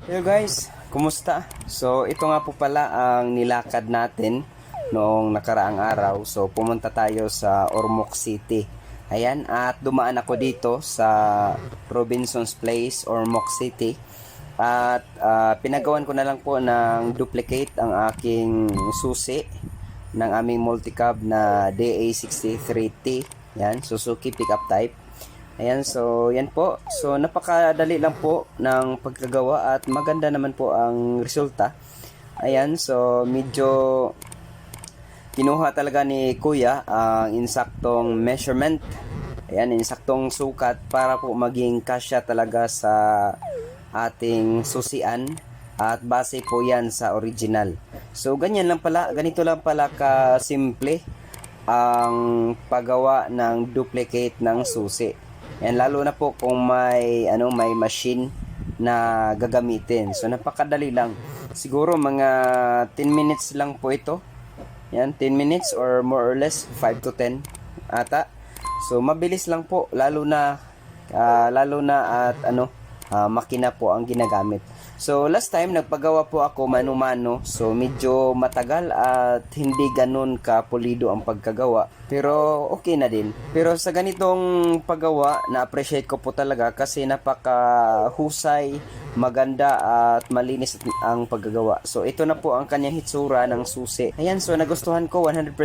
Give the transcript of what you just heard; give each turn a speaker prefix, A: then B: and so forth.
A: Hello guys, kumusta? So ito nga po pala ang nilakad natin noong nakaraang araw. So pumunta tayo sa Ormoc City. Ayan, at dumaan ako dito sa Robinson's Place, Ormoc City. At ah, pinagawan ko na lang po ng duplicate ang aking susi ng aming multicab na DA63T. Yan, Suzuki pickup type. Ayan, so yan po. So napakadali lang po ng pagkagawa at maganda naman po ang resulta. Ayan, so medyo kinuha talaga ni Kuya ang insaktong measurement. Ayan, insaktong sukat para po maging kasya talaga sa ating susian at base po yan sa original. So ganyan lang pala, ganito lang pala ka simple ang paggawa ng duplicate ng susi. Yan lalo na po kung may ano may machine na gagamitin. So napakadali lang. Siguro mga 10 minutes lang po ito. Yan 10 minutes or more or less 5 to 10 ata. So mabilis lang po lalo na ah, lalo na at ano ah, makina po ang ginagamit. So last time nagpagawa po ako mano-mano. So medyo matagal at hindi ganun kapulido ang pagkagawa. Pero okay na din. Pero sa ganitong paggawa, na-appreciate ko po talaga kasi napaka husay, maganda at malinis ang paggagawa. So ito na po ang kanyang hitsura ng susi. Ayan, so nagustuhan ko 100%.